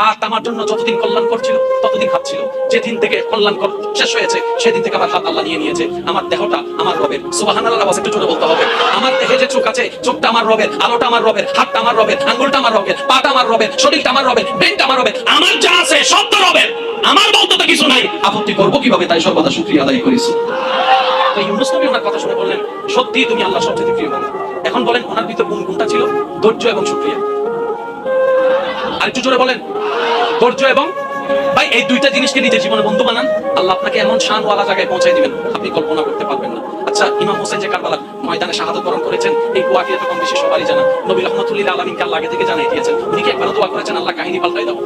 হাত আমার জন্য যতদিন কল্যাণ করছিল, ততদিন হাত ছিল যেদিন থেকে কল্যাণ কর শেষ হয়েছে, সেদিন থেকে আমার হাত আল্লাহ নিয়ে নিয়েছে। আমার দেহটা আমার রবের। সুবহানাল্লাহ আওয়াজ একটু জোরে বলতে হবে। আমার দেহে যে চোখ আছে, চোখটা আমার রবের, আলোটা আমার রবের, হাতটা আমার রবের, আঙ্গুলটা আমার রবের, পাটা আমার রবের, শরীরটা আমার রবের, ব্রেনটা আমার রবের, আমার যা আছে সব তো রবের। আমার বলতে তো কিছু নাই। আপত্তি করব কীভাবে তাই সর্বদা শুকরিয়া আদায় করেছি ইউনুস নবী ওনার কথা শুনে বললেন সত্যি তুমি আল্লাহ সবচেয়ে প্রিয় বান্দা এখন বলেন, ওনার ভিতর কোন কোনটা ছিল? ধৈর্য এবং শুকরিয়া আর একটু জোরে বলেন ধৈর্য এবং ভাই, এই দুইটা জিনিসকে নিজের জীবনে বন্ধু বানান। আল্লাহ আপনাকে এমন শানওয়ালা জায়গায় পৌঁছাই দিবেন, আপনি কল্পনা করতে পারবেন না। আচ্ছা ইমাম হোসেন যে কারবালার ময়দানে শাহাদত বরণ করেছেন, এই কুয়াকে এত কম বেশি সবারই জানা। নবী রহমতুল্লাহ আলমিনকে আল্লাহ আগে থেকে জানিয়ে দিয়েছেন, উনি কি একবার দোয়া করেছেন, আল্লাহ কাহিনী পাল্টাই দাও।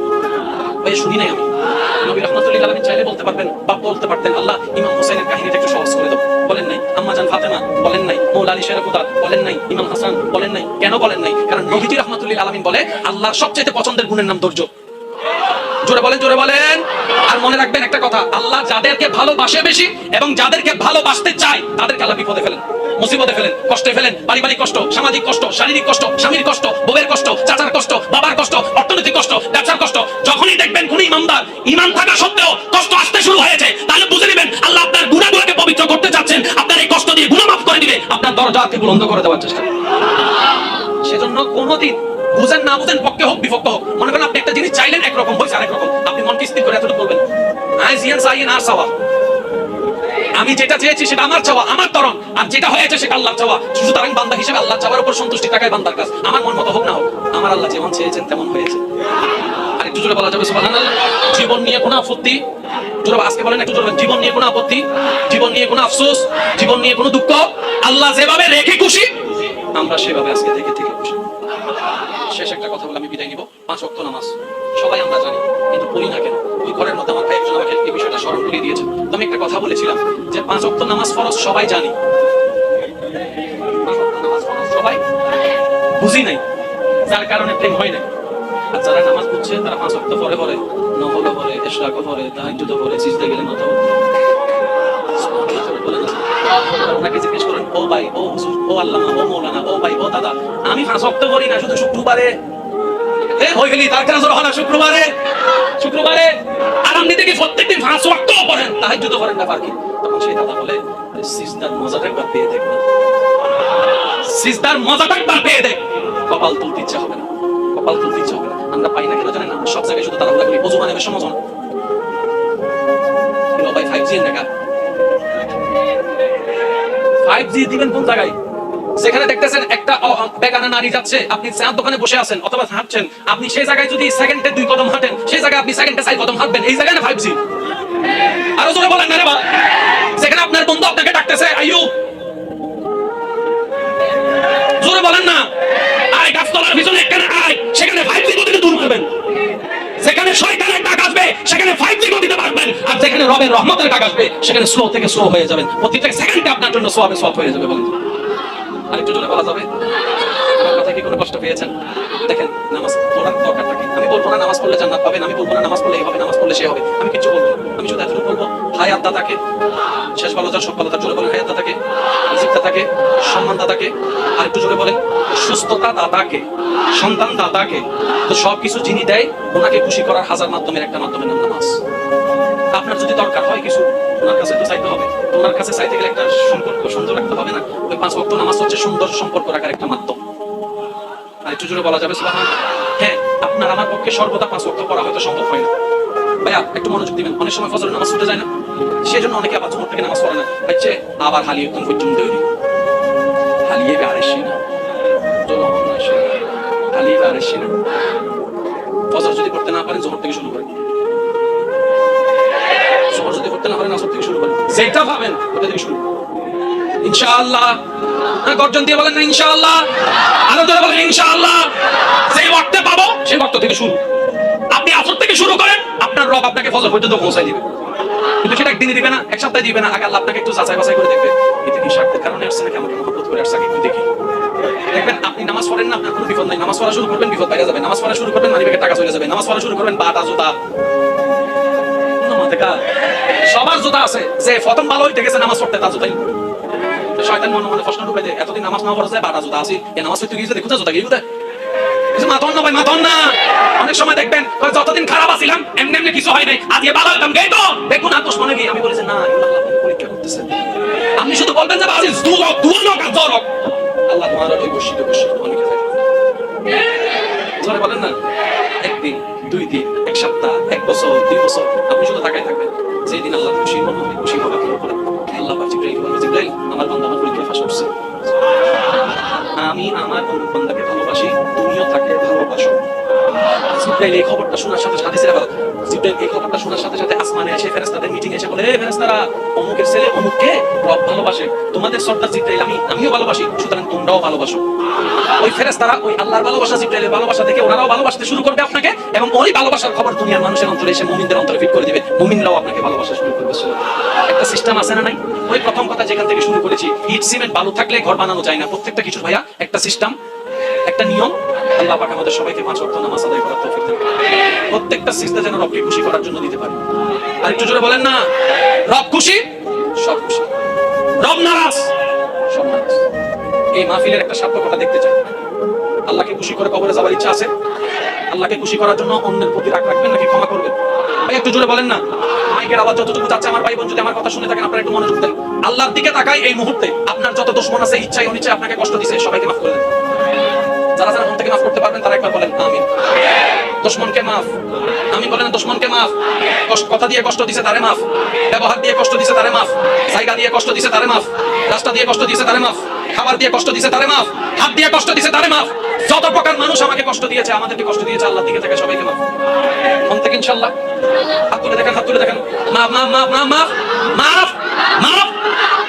ভাই, শুনি নাই আমি। নবী রহমতুল্লাহ আলমিন চাইলে বলতে পারবেন বা বলতে পারতেন, আল্লাহ ইমাম হোসেনের কাহিনীটা একটু সহজ করে দাও। বলেন নাই, আম্মা জান ফাতেমা, বলেন নাই মৌলা আলী শেরাফুদা বলেন নাই, ইমাম হাসান, বলেন নাই, কেন বলেন নাই? কারণ নবীজি রহমতুল্লাহ আলমিন বলে, আল্লাহর সবচেয়ে পছন্দের গুণের নাম ধৈর্য। জোরে বলেন জোরে বলেন। আর মনে রাখবেন একটা কথা, আল্লাহ যাদেরকে ভালোবাসে বেশি এবং যাদেরকে ভালোবাসতে চায়, তাদেরকে আল্লাহ বিপদে ফেলেন, মুসিবতে ফেলেন, কষ্টে ফেলেন পারিবারিক কষ্ট, সামাজিক কষ্ট, শারীরিক কষ্ট, স্বামীর কষ্ট, বউয়ের কষ্ট, চাচার কষ্ট, বাবার কষ্ট, অর্থনৈতিক কষ্ট, ব্যবসার কষ্ট, যখনই দেখবেন কোন ইমানদার, ইমান থাকা সত্ত্বেও কষ্ট আসতে শুরু হয়েছে, তাহলে বুঝে নেবেন আল্লাহ আপনার গুণাগুলোকে পবিত্র করতে চাচ্ছেন, আপনার এই কষ্ট দিয়ে গুণা মাফ করে দিবে, আপনার দরজাকে বুলন্দ করে দেওয়ার চেষ্টা সেজন্য কোনোদিন বুঝেন না বুঝেন, পক্ষে হোক, বিপক্ষ সাইয়েন আমি যেটা চেয়েছি সেটা আমার চাওয়া, আমার তরণ। আর যেটা হয়েছে সেটা আল্লাহর চাওয়া। সুতরাং বান্দা হিসেবে আল্লাহ চাওয়ার উপর সন্তুষ্টি টাকায় বান্দার কাজ। আমার মন মতো হোক না হোক, আমার আল্লাহ যেমন চেয়েছেন তেমন হয়েছে। আর একটু জোরে বলা যাবে, সুবহানাল্লাহ। জীবন নিয়ে কোনো আপত্তি? জোরে আজকে বলেন একটু জোরে জীবন নিয়ে কোনো আপত্তি? জীবন নিয়ে কোনো আফসোস? জীবন নিয়ে কোনো দুঃখ? আল্লাহ যেভাবে রেখে খুশি, আমরা সেভাবে আজকে থেকে থেকে। বিদায় নিব, পাঁচ ওয়াক্ত নামাজ। সবাই আমরা জানি, কিন্তু পড়ি না কেন? ওই ঘরের মধ্যে আমার একজন আমাকে এই বিষয়টা স্মরণ করিয়ে দিয়েছে। তো আমি একটা কথা বলেছিলাম যে পাঁচ ওয়াক্ত নামাজ ফরজ সবাই জানি। সবাই বুঝি নাই, যার কারণে প্রেম হয় নাই। আর যারা নামাজ বুঝছে তারা পাঁচ ওয়াক্ত পরে পরে পরে পরে পরে গেলে মাথা আমি ওয়াক্ত করি না, শুধু শুক্রবারে এ হয়ে গেলি, তার কাজ হয় না, শুক্রবারে। শুক্রবারে আর আপনি দেখি প্রত্যেকদিন পাঁচ ওয়াক্ত পড়েন তাহাজ্জুদ করেন ব্যাপার কি তখন সেই দাদা বলে সিজদার মজাটা একবার পেয়ে দেখ সিজদার মজাটা একবার পেয়ে দেখ। কপাল তুলতে ইচ্ছা হবে না। কপাল তুলতে ইচ্ছা হবে না। আমরা পাই না কেন জানেন না? সব জায়গায় শুধু তাড়াহুড়া করি অজু মানে সমঝ না ফাইভ জি টাকা ফাইভ জি দিবেন কোন জায়গায়? সেখানে দেখতেছেন একটা বেগানা নারী যাচ্ছে, আপনি চার দোকানে বসে আছেন অথবা হাঁটছেন, আপনি সেই জায়গায় যদি সেকেন্ডে দুই কদম হাঁটেন, সেই জায়গায় আপনি সেকেন্ডে চার কদম হাঁটবেন, এই জায়গায় না ফাইভ জি আরও জোরে বলেন না রে বা। সেখানে আপনার বন্ধু আপনাকে ডাকতেছে, আইয়ু। জোরে বলেন না। আয়, গাছতলার পিছনে এখানে আয়, সেখানে ফাইভ জি গতিতে দূর করবেন। যেখানে শয়তানের ডাক আসবে, সেখানে ফাইভ জি গতিতে বাড়বেন। আর যেখানে রবের রহমতের ডাক আসবে, সেখানে স্লো থেকে স্লো হয়ে যাবেন। প্রতিটা সেকেন্ডে আপনার জন্য সোয়াবে সোয়াব হয়ে যাবে, বলেন। আর একটু জোরে বলা যাবে। কথা কি কোনো কষ্ট পেয়েছেন? দেখেন, নামাজ পড়ার দরকারটা কি আমি বলব না নামাজ পড়লে জান্নাত পাবেন আমি বলব না নামাজ পড়লে এই হবে নামাজ পড়লে সে হবে। আমি কিছু বলব আমি শুধু এতটুকু বলব হায়াত দাতাকে শেষ ভালো যার, সব ভালো তার জোরে বলেন হায়াত দাতাকে রিজিক দাতাকে সম্মান দাতাকে আর একটু জোরে বলেন, সুস্থতা দাতাকে সন্তান দাতাকে তো সব কিছু যিনি দেয়, ওনাকে খুশি করার হাজার মাধ্যমের একটা মাধ্যমের নাম নামাজ। আপনার যদি দরকার হয় কিছু, ওনার কাছে তো চাইতে হবে। ওনার কাছে চাইতে গেলে একটা সম্পর্ক সুন্দর রাখতে হবে না। ওই পাঁচ ভক্ত নামাজ হচ্ছে সুন্দর সম্পর্ক রাখার একটা মাধ্যম। একটু জোরে বলা যাবে সুবহান হ্যাঁ আপনার আমার পক্ষে সর্বদা পাঁচ হয়তো সম্ভব হয় না। ভাইয়া, একটু মনোযোগ দিবেন। অনেক সময় ফজরের নামাজ যায় না। সেই জন্য অনেকে আবার থেকে নামাজ পড়ে না। হচ্ছে আবার হালিয়ে হালিয়ে আসে না। হালিয়ে বেড়েছি না। ফজর যদি করতে না পারেন থেকে শুরু করেন। যদি করতে না পারেন, আসর থেকে শুরু করেন। যেটা ভাবেন, ওটা থেকে শুরু ইনশাআল্লাহ। গর্জন দিয়ে বলেন না, ইনশাআল্লাহ। জোরে বলেন, ইনশাআল্লাহ সেই ওয়াক্তে পাবো সেই ওয়াক্ত থেকে শুরু। আপনি আসর থেকে শুরু করেন, আপনার রব আপনাকে ফজর পর্যন্ত পৌঁছায় দিবে। কিন্তু সেটা একদিনই দিবে না, এক সপ্তাহে দিবে না। আগে আল্লাহ আপনাকে একটু যাচাই বাছাই করে দেখবে, এতে কি স্বার্থের কারণে আসছে নাকি আমাকে মহব্বত করে আসছে একটু দেখি। দেখবেন, আপনি নামাজ পড়েন না, আপনার কোনো বিপদ নাই। নামাজ পড়া শুরু করবেন, বিপদ বাইরে যাবে। নামাজ পড়া শুরু করবেন মানি ব্যাগের টাকা চলে যাবে। নামাজ পড়া শুরু করবেন বাটা জুতা সবার জুতা আছে। যে প্রথম ভালো হইতে গেছে, নামাজ পড়তে তার জুতাই শয়তান মনে মনে প্রশ্ন ঢুকে দেয়, এতদিন নামাজ না পড়া যায় বাটা জুতা আছে। নামাজ পড়তে গিয়েছে দেখুন জুতা গিয়ে কিছু মাতন ভাই, মাতন না। অনেক সময় দেখবেন যতদিন খারাপ আছিলাম, এমনি এমনি কিছু হয় নাই। আজকে ভালো হইতাম গেই তো। দেখুন আর দোষ মনে কি? আমি বলেছি, না আপনি শুধু বলবেন যে আজিজ দু রক আর দু আল্লাহ তোমার ওই বসিত বসিত অনেকে জোরে বলেন না। একদিন, দুই দিন, এক সপ্তাহ, এক বছর, দুই বছর, আপনি শুধু তাকাই থাকবেন। যেই দিন আল্লাহ খুশি হবে খুশি হবে আপনার উপরে আল্লাহ জিব্রাইল বলবে জিব্রাইল, আমার বান্দা আমার পরীক্ষা ফাঁস করছে। আমি আমার অনুপ বান্দাকে ভালোবাসি তুমিও তাকে ভালোবাসো। জিব্রাইল এই খবরটা শোনার সাথে সাথে জিব্রাইল এই খবরটা শোনার সাথে সাথে আসমানে এসে ফেরেশতাদের মিটিং এসে বলে এই ফেরেশতারা, অমুকের ছেলে অমুককে রব ভালোবাসে। তোমাদের সর্দার জিব্রাইল, আমি আমিও ভালোবাসি, সুতরাং তোমরাও ভালোবাসো। ওই ফেরেশতারা, ওই আল্লাহর ভালোবাসা, জিব্রাইলের ভালোবাসা দেখে ওনারাও ভালোবাসতে শুরু করবে আপনাকে, এবং ওই ভালোবাসার খবর দুনিয়ার মানুষের অন্তরে এসে মুমিনদের অন্তরে ফিট করে দিবে। মুমিনরাও আপনাকে ভালোবাসা শুরু করবে। একটা সিস্টেম আছে না নাই? ওই প্রথম কথা যেখান থেকে শুরু করেছি ইট সিমেন্ট বালু থাকলে ঘর বানানো যায় না। প্রত্যেকটা কিছু ভাইয়া একটা সিস্টেম একটা নিয়ম আল্লাহ পাক আমাদের সবাইকে পাঁচ নামাজ আদায় করার তৌফিক দেন প্রত্যেকটা যেন রবকে খুশি করার জন্য দিতে আর একটু জোরে বলেন না, রব খুশি? সব খুশি। রব নারাজ? সব নারাজ। এই মাহফিলের একটা দেখতে চাই। আল্লাহকে খুশি করে কবরে যাওয়ার ইচ্ছা আছে? আল্লাহকে খুশি করার জন্য অন্যের প্রতি রাগ রাখবেন নাকি ক্ষমা করবেন? ভাই, একটু জোরে বলেন না। মাইকের আওয়াজ যতটুকু যাচ্ছে, আমার ভাই বোন যদি আমার কথা শুনে থাকেন, আপনারা একটু মনোযোগ দেন। আল্লাহর দিকে তাকাই এই মুহূর্তে। আপনার যত দুশ্মন আছে ইচ্ছাই অনিচ্ছায় আপনাকে কষ্ট দিছে, সবাইকে মাফ করে দেন। দুশ্মনকে মাফ। আমি বলেন, দুশ্মনকে মাফ। কথা দিয়ে কষ্ট দিছে, তারে মাফ। ব্যবহার দিয়ে কষ্ট দিছে, তারে মাফ। জায়গা দিয়ে কষ্ট দিছে, তারে মাফ। রাস্তা দিয়ে কষ্ট দিছে, তারে মাফ। খাবার দিয়ে কষ্ট দিছে, তারে মাফ। হাত দিয়ে কষ্ট দিছে, তারে মাফ। যত প্রকার মানুষ আমাকে কষ্ট দিয়েছে, আমাদেরকে কষ্ট দিয়েছে আল্লাহ দিকে থেকে সবাইকে মাফ। মন থেকে ইনশাল্লাহ হাত তুলে দেখেন, হাত তুলে দেখেন। মাফ মাফ মাফ মাফ মাফ। মাফ মাফ।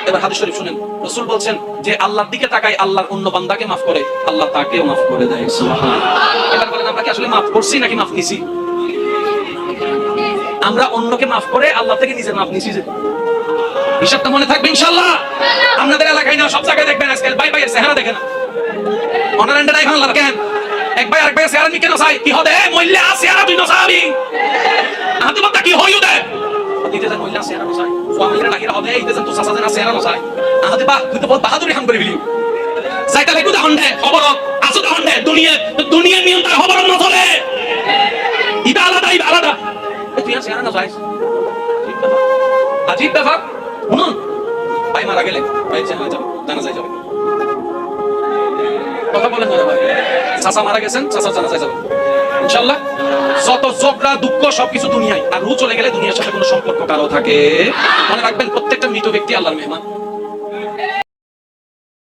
এবার হাদিস শরীফ শুনেন। রাসূল বলছেন যে আল্লাহর দিকে তাকাই আল্লাহর অন্য বান্দাকে মাফ করে, আল্লাহ তাকেও মাফ করে দেয়। এবার বলেন, আমরা কি আসলে মাফ করছি নাকি মাফ নিছি? আমরা অন্যকে মাফ করে আল্লাহ থেকে নিজের মাফ নিছি যে। হিসাবটা মনে থাকবে ইনশাআল্লাহ। আপনাদের এলাকায় না, সব জায়গায় দেখবেন আজকাল বাই বাই চেহারা দেখেন অনারেন্ডা এখন লাগেন এক ভাই আরেক ভাই চেহারা নি কেন চাই। কি হদে মইল্লে আ চেহারা তুই নসাবি আহাতে কি হইউ দে দিতে যান মইল্লে আ চেহারা নসাই ফামিলিরা নাকি হদে ইতে যান তো সাসা জানা চেহারা নসাই। আহাতে বা তুই তো বহুত বাহাদুরি হাম করে ফেলি যাইতা লাগু দা হন্ডে খবর আসু দা হন্ডে দুনিয়া দুনিয়া নিয়ম তার খবর না চলে ইবা আলাদা ইবা আলাদা। তুই চেহারা নসাই আজীব ব্যাপার। শুনুন ভাই মারা গেলে ভাই চেহারা যাবে, জানা যায় যাবে। কথা বলেন না চাচা মারা গেছেন, চাচা জানা যায় যাবে। ইনশাআল্লাহ। যত ঝগড়া দুঃখ, সবকিছু দুনিয়ায়। আর রু চলে গেলে দুনিয়ার সাথে কোনো সম্পর্ক কারও থাকে। মনে রাখবেন, প্রত্যেকটা মৃত ব্যক্তি আল্লাহর মেহমান।